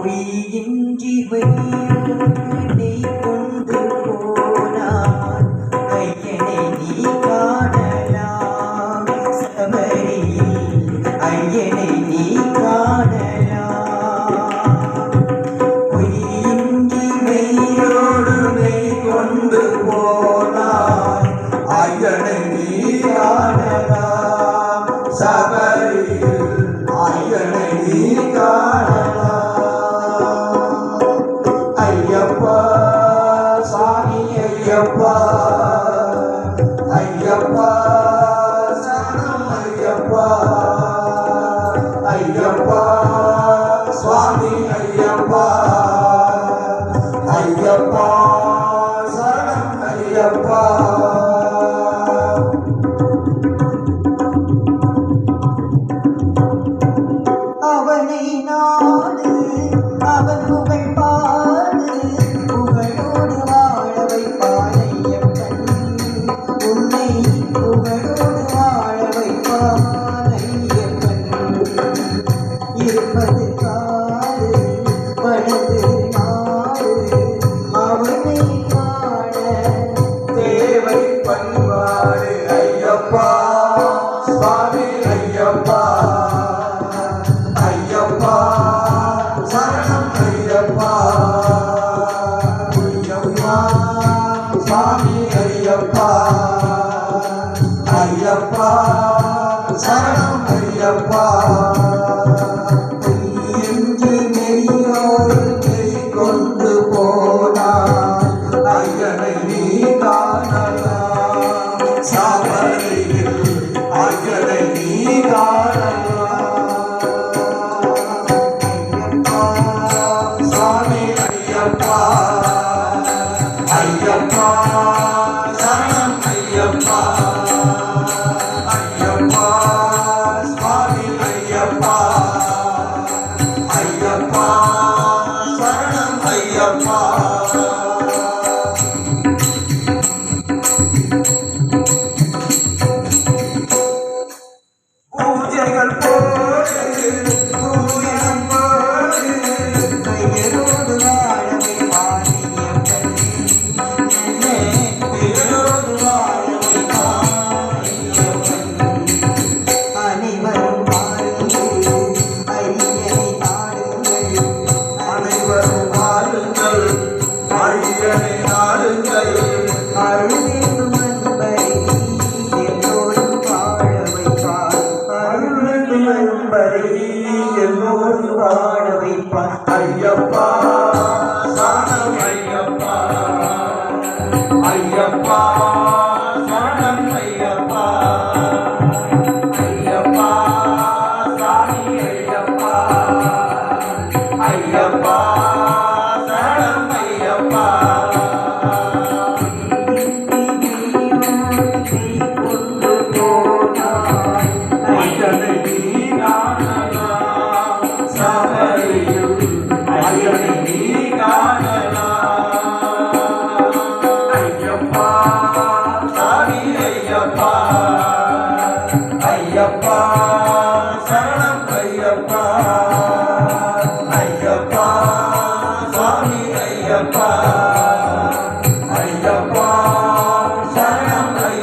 我已经体会 ஐயப்பா ஐயப்பா சாமி ஐயப்பா ஐயப்பா சரணம் ஐயப்பா. என்று நெறியோடு நெறி கொண்டு போனான் ஐயனை நீ காணலாம். சாவரையில் ஐயனை நீ காண el நண்பரை என்னோடு வாழ வைப்பான் ஐயப்பா ஐயப்பா. ஐயப்பா.